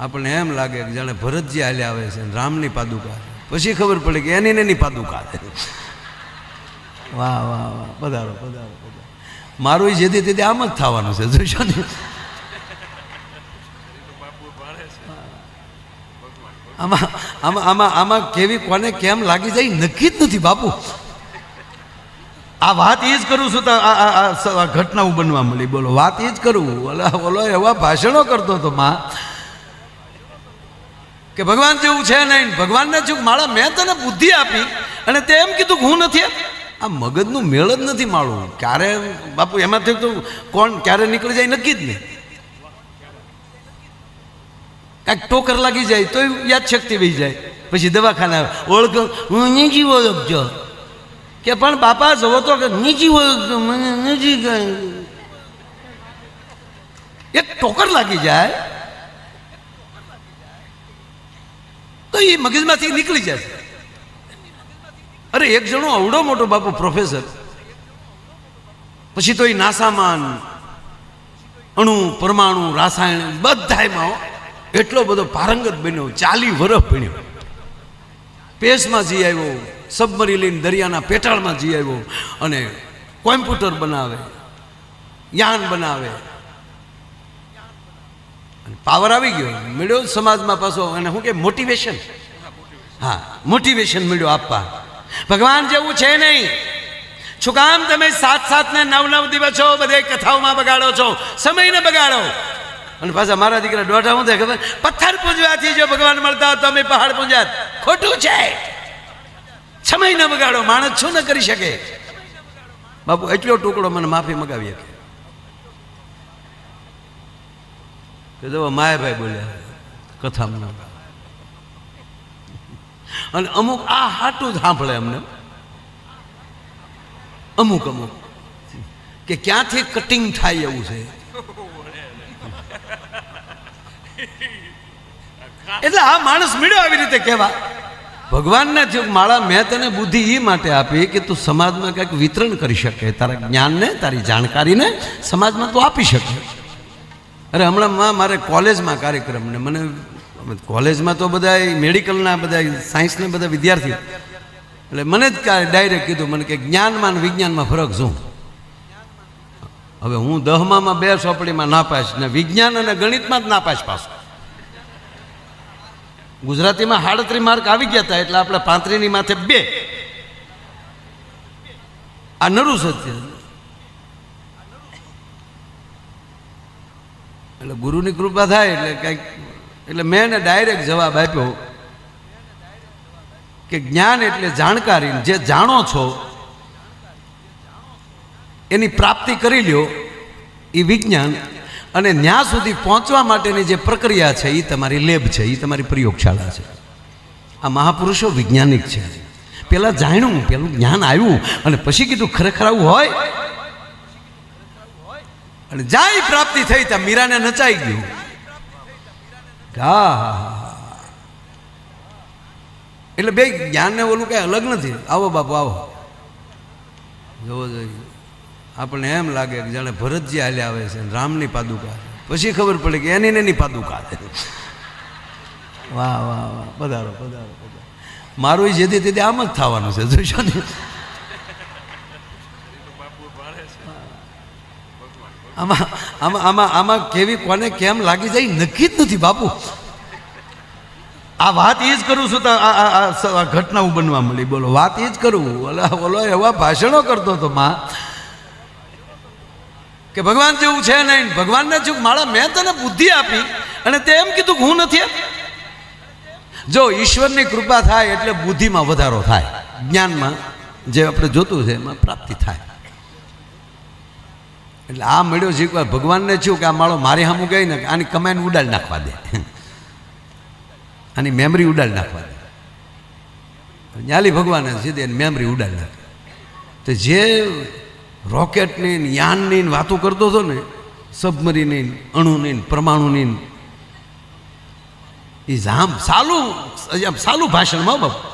આપણને એમ લાગે કે જાણે ભરતજી હાલ્યા આવે છે રામની પાદુકા પછી ખબર પડે કે એની ને એની પાદુકા વાહ વાહ વાહ. પધારો પધારો પધારો. મારું જેથી તેથી આમ જ થવાનું છે. જોશો ને આમાં આમાં આમાં આમાં કેવી, કોને કેમ લાગી જાય નક્કી જ નથી, બાપુ. આ વાત એ જ કરું છું તો આ ઘટનાઓ બનવા મળી. બોલો, વાત એ જ કરું. ઓલા, ઓલો એવા ભાષણો કરતો હતો માં. કે ભગવાન જેવું છે નહીં? ભગવાનને જેવું માળા મેં તને બુદ્ધિ આપી અને તે એમ કીધું હું નથી આ મગજનું મેળ જ નથી માળું. ક્યારે બાપુ એમાંથી તો કોણ ક્યારે નીકળી જાય નક્કી જ નહીં. કાંઈક ટોકર લાગી જાય તો યાદ શક્તિ વહી જાય. પછી દવાખાને આવે ઓળખ, હું નીચી ઓળખજો કે પણ બાપા, જવો તો નીચી ઓળખજો મને નથી એક ટોકર લાગી જાય તો એ મગજમાંથી નીકળી જાય. અરે, એક જણો અવડો મોટો બાપુ પ્રોફેસર પછી તો એ નાસામાન, અણુ, પરમાણુ, રાસાયણ, બધાયમાં એટલો બધો પારંગત બન્યો, ચાલી વરફ બન્યો પેસમાં જી આવ્યો સબમરી લઈને દરિયાના પેટાળમાં જી આવ્યો અને કોમ્પ્યુટર બનાવે, યાન બનાવે પાવર આવી ગયો. મળ્યો સમાજમાં પાછો અને શું કે મોટિવેશન હા મોટિવેશન મળ્યો આપવા. ભગવાન જેવું છે નહીં. શું કામ તમે સાત સાત ને નવ નવ દિવસો બધે કથાઓમાં બગાડો છો? સમયને બગાડો. અને પાછા મારા દીકરા દોઢા હું થાય ખબર? પથ્થર પૂજવાથી જો ભગવાન મળતા હોત તો અમે પહાડ પૂંજાત ખોટું છે. સમય ન બગાડો. માણસ શું ન કરી શકે? બાપુ, એટલો ટુકડો મને માફી મગાવી શકે. કે જો માયાભાઈ બોલ્યા કથામાં અને અમુક આ હાટું જ સાંભળે અમને. અમુક અમુક. કે ક્યાંથી કટિંગ થાય એવું છે? એટલે આ માણસ મળ્યો આવી રીતે કહેવા. ભગવાનને જે માળા મેં તને બુદ્ધિ એ માટે આપી કે તું સમાજમાં કંઈક વિતરણ કરી શકે, તારા જ્ઞાનને, તારી જાણકારીને સમાજમાં તું આપી શકે. અરે હમણાં મારે કોલેજમાં કાર્યક્રમ ને મને કોલેજમાં તો બધા મેડિકલના બધા સાયન્સના બધા વિદ્યાર્થીઓ. એટલે મને જ ડાયરેક્ટ કીધું, મને કે જ્ઞાનમાં અને વિજ્ઞાનમાં ફરક શું? હવે હું દહમામાં બે સોપડીમાં નાપાસ ને વિજ્ઞાન અને ગણિતમાં જ નાપાસ પાસ ગુજરાતીમાં હાડત્રી માર્ક આવી ગયા હતા એટલે આપણે પાંત્રીની માથે બે. આ નરું સત્ય. એટલે ગુરુની કૃપા થાય એટલે કંઈક, એટલે મેં એને ડાયરેક્ટ જવાબ આપ્યો કે જ્ઞાન એટલે જાણકારી જે જાણો છો, એની પ્રાપ્તિ કરી લ્યો એ વિજ્ઞાન. અને ત્યાં સુધી પહોંચવા માટેની જે પ્રક્રિયા છે એ તમારી લેબ છે એ તમારી પ્રયોગશાળા છે. આ મહાપુરુષો વૈજ્ઞાનિક છે. પહેલાં જાણ્યું, પેલું જ્ઞાન આવ્યું અને પછી કીધું, ખરેખર આવું હોય? અને જાય પ્રાપ્તિ થઈ ત્યાં મીરાને નચાઈ ગયું. હા એટલે બે જ્ઞાનને ઓલું કઈ અલગ નથી. આવો બાપુ, આવો. જોવો જોઈએ આપણને એમ લાગે કે જાણે ભરતજી હાલ્યા આવે છે રામની પાદુકા પછી ખબર પડે કે એની ને એની પાદુકા વાહ વાહ વાહ. પધારો પધારો પધારો. મારું જેથી તેથી આમ જ થવાનું છે. જોઈશો ને આમાં આમાં આમાં આમાં કેવી કોને કેમ લાગી જાય નક્કી જ નથી, બાપુ. આ વાત એ જ કરું છું તો આ ઘટનાઓ બનવા મળી બોલો, વાત એ જ કરું. ઓલા, ઓલો એવા ભાષણો કરતો હતો માં કે ભગવાન જેવું છે નહીં. ભગવાનને જેવું માળા મેં તને બુદ્ધિ આપી અને તે એમ કીધું હું નથી જો ઈશ્વરની કૃપા થાય એટલે બુદ્ધિમાં વધારો થાય. જ્ઞાનમાં જે આપણે જોતું છે એમાં પ્રાપ્તિ થાય. એટલે આ મળ્યો એકવાર ભગવાનને થયું કે આ માળો મારી સામું ગઈ ને આની કમાઈને ઉડાડી નાખવા દે. આની મેમરી ઉડાડી નાખવા દે. ન્યાલી ભગવાને સીધી એની મેમરી ઉડાડી નાખે. તો જે રોકેટની યાનની ને વાતો કરતો હતો ને સબમરીની અણુની પરમાણુની એ જામ સાલું, આમ સાલું ભાષણમાં બાપુ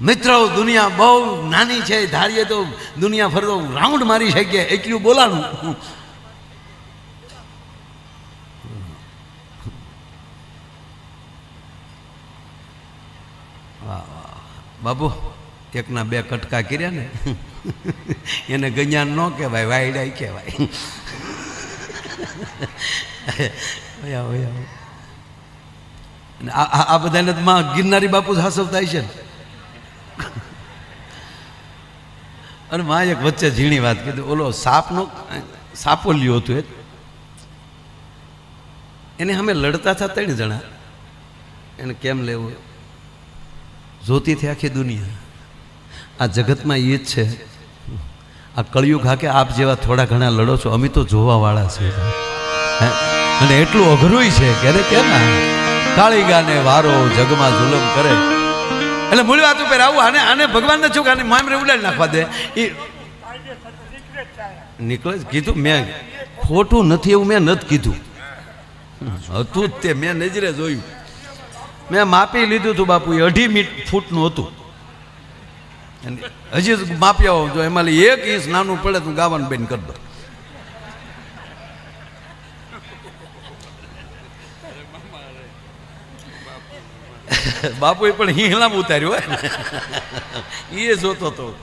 મિત્રો દુનિયા બહુ નાની છે, ધારીએ તો દુનિયા ફરતો રાઉન્ડ મારી શકીએ, એટલું બોલાનું. બાબુ એકના બે કટકા કર્યા ને. એને ગંજાન ન કહેવાય, વાયડા કહેવાય. આ બધાને માં ગિરનારી બાપુ હાસવ થાય છે ને? અને માં એક વચ્ચે ઝીણી વાત કીધી, ઓલો સાપનો, સાપોલિયો હતું એ. એને અમે લડતા હતા ત્રણ જણા. એને કેમ લેવું? જોતીથી આખી દુનિયા. આ જગતમાં એ જ છે. આ કળિયુગ હાકે આપ જેવા થોડા ઘણા લડો છો, અમે તો જોવાવાળા છે હે? અને એટલું અઘરું છે કે કેમ આ કાળી ગાને વારો જગમાં જુલમ કરે? એટલે મૂળ વાત ઉપર આવું, આને આને ભગવાનને છું કે આને મામરે ઉડાડી નાખવા દે. એ નીકળે કીધું, મેં ખોટું નથી એવું મેં નથી કીધું. હતું જ તે, મેં નજરે જોયું. મેં માપી લીધું હતું બાપુ, એ અઢી મીટ ફૂટનું હતું. હજી માપ્યા માપી આવો જો એમાં એક ઇંચ નાનું પડે તો ગાવાનું બેન કરી દો. બાપુએ પણ હિંગલામાં ઉતાર્યું એ જોતો હતો.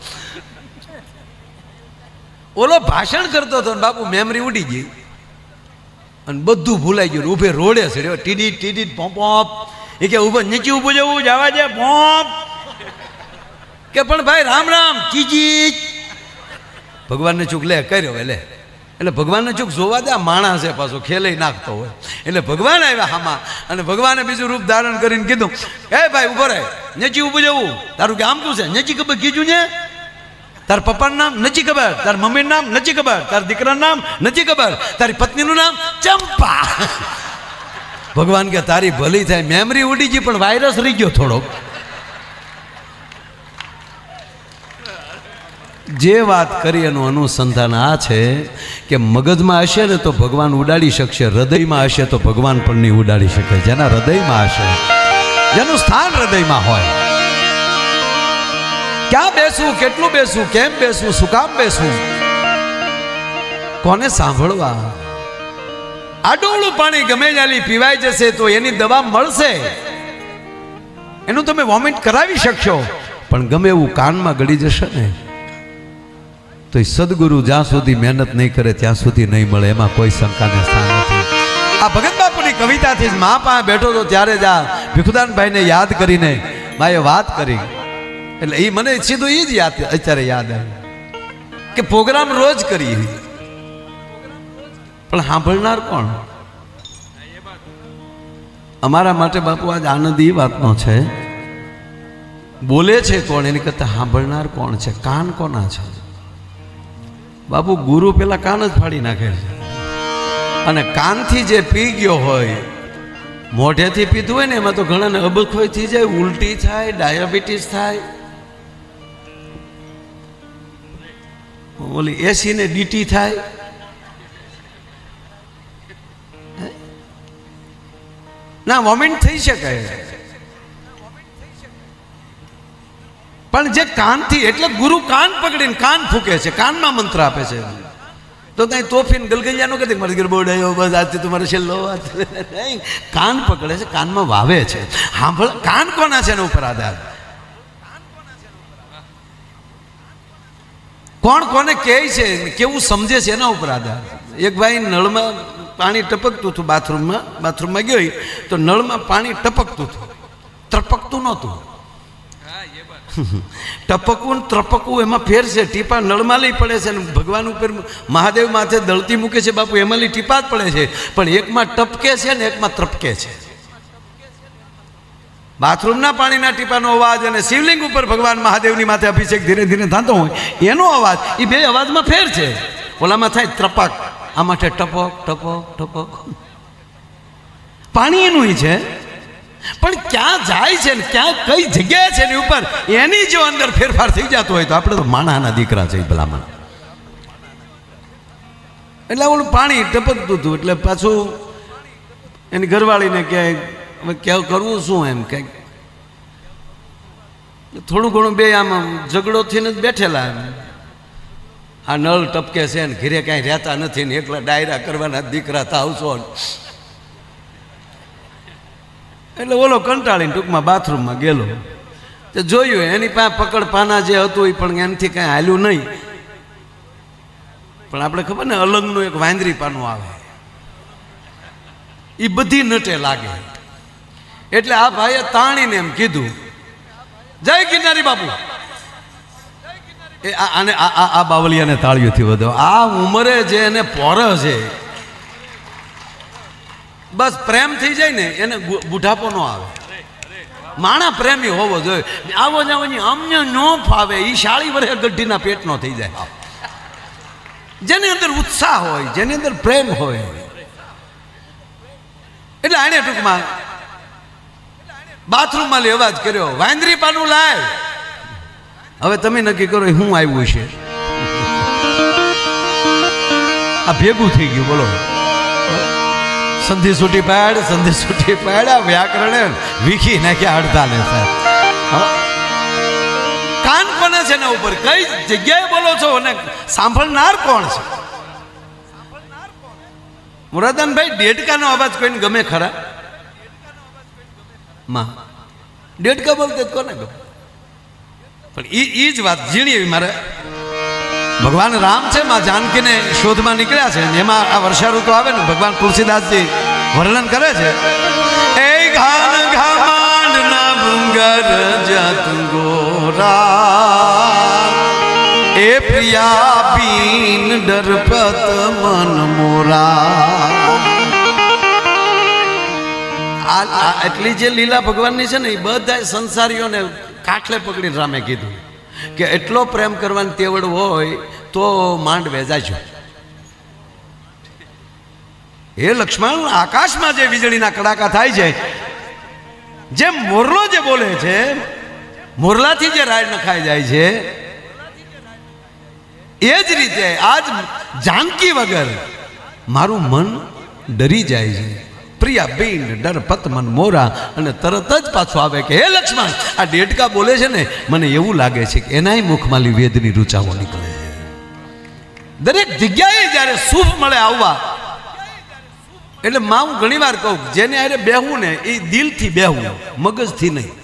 ઓલો ભાષણ કરતો હતો બાપુ મેમરી ઉડી ગઈ. અને બધું ભૂલાઈ ગયું. ઉભે રોડે ચડ્યો ટીડી ટીડી પોપ એ કે ઊભો નીચે ઊભું જવું જવા દે પોપ કે પણ ભાઈ, રામ રામ ચીજી ભગવાનને ચૂક લે, કર્યો, લે. એટલે ભગવાનને ચૂક જોવા દે, આ માણસ છે પાછો ખેલે નાખતો હોય. એટલે ભગવાન આવ્યા હામાં અને ભગવાને બીજું રૂપ ધારણ કરીને કીધું, એ ભાઈ ઊભો રહે, નચી ઊભું જવું. તારું કે, આમ તું છે? નચી ખબર કીધું ને? તાર પપ્પાનું નામ નથી ખબર, તાર મમ્મીનું નામ નથી ખબર, તાર દીકરાનું નામ નથી ખબર, તારી પત્નીનું નામ ચંપા. ભગવાન કે, તારી ભલી થાય મેમરી ઉડી ગઈ, પણ વાયરસ રહી ગયો થોડોક. જે વાત કરી એનું અનુસંધાન આ છે કે મગજમાં હશે ને તો ભગવાન ઉડાડી શકશે, હૃદયમાં હશે તો ભગવાન પણ નહીં ઉડાડી શકે. જેના હૃદયમાં હશે, જેનું સ્થાન હૃદયમાં હોય. ક્યાં બેસવું, કેટલું બેસવું, કેમ બેસવું, શું કામ બેસવું? કોને સાંભળવા? આડોળું પાણી ગમે ત્યાંથી પીવાઈ જશે તો એની દવા મળશે. એનું તમે વોમિટ કરાવી શકશો. પણ ગમે એવું કાનમાં ગળી જશે ને તો એ સદગુરુ જ્યાં સુધી મહેનત નહીં કરે, ત્યાં સુધી નહીં મળે. એમાં કોઈ શંકાને સ્થાન નથી. આ ભગત બાપુની કવિતાથી જ મા પાસે બેઠો તો ત્યારે જ આ ભીખુદાનભાઈને યાદ કરીને માએ વાત કરી. એટલે એ મને સીધું એ જ યાદ, અત્યારે યાદ આવ્યું કે પ્રોગ્રામ રોજ કરીએ. પણ સાંભળનાર કોણ? અમારા માટે બાપુ આજ આનંદ એ વાતનો છે. બોલે છે કોણ? એની કરતા સાંભળનાર કોણ છે? કાન કોના છે? બાપુ, ગુરુ પેલા કાન જ ફાડી નાખે છે. અને કાનથી જે પી ગયો હોય, મોઢેથી પીધું હોય ને, એમાં તો ઘણાને અબખોઈ થઈ જાય, ઉલટી થાય, ડાયાબિટીસ થાય. ઓલી એસી ને ડીટી થાય. ના, વોમિટ થઈ શકે. પણ જે કાનથી, એટલે ગુરુ કાન પકડીને કાન ફૂકે છે, કાનમાં મંત્ર આપે છે. તો ત્યાં તોફીન ગલગલિયાનો કે મારી ઘર બોડાયો બસ આજથી તમારે છેલ્લો વાત. નહીં, કાન પકડે છે, કાનમાં વાવે છે. સાંભળ કાન કોના છે એના ઉપર આધાર? કોણ કોને કહે છે, કેવું સમજે છે એના ઉપર આધાર? એક ભાઈ નળમાં પાણી ટપકતું હતું, બાથરૂમમાં બાથરૂમમાં ગયો તો નળમાં પાણી ટપકતું હતું. ત્રપકતું નહોતું. ટપકવું ને ત્રપકવું એમાં ફેર છે. ટીપા નળમાં લઈ પડે છે અને ભગવાન ઉપર મહાદેવ માથે દળતી મૂકે છે બાપુ એમાં લઈ ટીપા જ પડે છે. પણ એકમાં ટપકે છે ને એકમાં ત્રપકે છે. બાથરૂમના પાણીના ટીપાનો અવાજ અને શિવલિંગ ઉપર ભગવાન મહાદેવની માથે અભિષેક ધીરે ધીરે થતો હોય, એનો અવાજ એ બે અવાજમાં ફેર છે. ઓલામાં થાય ત્રપક. આ માટે ટપક ટપક ટપક. પાણી એનું છે. પણ ક્યાં જાય છે ને ક્યાં કઈ જગ્યાએ છે એની ઉપર, એની જો અંદર ફેરફાર થઈ જતો હોય તો આપણે તો માણાના દીકરા છે ભલામણ. એટલે ઓલું પાણી ટપકતું હતું, એટલે પાછું એની ઘરવાળીને કે, હવે ક્યાં કરવું શું એમ? કંઈક થોડું ઘણું બે આમ ઝઘડો થઈને જ બેઠેલા એમ. આ નળ ટપકે છે ને, ઘીરે કાંઈ રહેતા નથી ને, એકલા ડાયરા કરવાના દીકરા થાવશો ને એટલે ઓલો કંટાળીને ટૂંકમાં બાથરૂમમાં ગયેલો. તો જોયું, એની પાસે પકડ પાના જે હતું એ પણ એમથી કાંઈ હાલ્યું નહીં. પણ આપણે ખબર ને, અલંગનું એક વાંદરી પાનું આવે. એ બધી નટે લાગે. એટલે આ ભાઈએ તાણીને એમ કીધું, જય ગિરનારી બાપુ. એ આને આ- આ બાવલિયાને તાળીઓથી વધો. આ ઉંમરે જે એને પોર છે બસ પ્રેમ થઈ જાય ને, એને બુઢાપો ન આવે. માણા પ્રેમી હોવો જોઈએ. આવો જાવ અમને ન ફાવે એ શાળી વરે ગઢીના પેટનો થઈ જાય. જેની અંદર ઉત્સાહ હોય, જેની અંદર પ્રેમ હોય. એટલે આને ટૂંકમાં બાથરૂમમાં લઈ અવાજ કર્યો. વાંદરી પાનું લાય. હવે તમે નક્કી કરો હું આવ્યું છે આ ભેગું થઈ ગયું, બોલો. સંધિ છૂટી પાડ, સંધિ છૂટી પાડ્યા વ્યાકરણે વીખી નાખ્યા હા? કાન પણ છે એના ઉપર? કઈ જગ્યાએ બોલો છો અને સાંભળનાર કોણ છે? મુરાદાનભાઈ, ડેડકાનો અવાજ કોઈને ગમે ખરા? માં, ડેડકા બોલતે કોને ગમે? પણ એ જ વાત, ઝીણી એવી મારે. ભગવાન રામ છે, માં જાનકીને શોધમાં નીકળ્યા છે એમાં આ વર્ષા ઋતુ આવે ને, ભગવાન તુલસીદાસજી વર્ણન કરે છે. એ ઘાન ઘામાંડ ના ભૂંગર જત ગોરા. એ પ્રિયા પીન ડરપત મન મોરા. આ એટલી જે લીલા ભગવાનની છે ને, એ બધા સંસારીઓને કાઠલે પકડીને રામે કીધું. કે એટલો પ્રેમ કરવાની તેવડ હોય તો માંડ વેજાજો. હે લક્ષ્મણ, આકાશમાં જે વીજળીના કડાકા થાય છે, જેમ મોરલો જે બોલે છે, મોરલાથી જે રાડ નખાઈ જાય છે, એ જ રીતે આજ જાનકી વગર મારું મન ડરી જાય છે. પ્રિયા બિન, ડર પત મન મોરા અને તરત જ પાછો આવે કે, હે લક્ષ્મણ, આ ડેટકા બોલે છે ને, મને એવું લાગે છે કે એનાય મુખમાંથી વેદની રૂચાઓ નીકળે દરેક જગ્યાએ જ્યારે શુભ મળે આવવા, એટલે માં હું ઘણી વાર કહું જેને આરે બેહવું ને, એ દિલથી બેહવું મગજથી નહીં.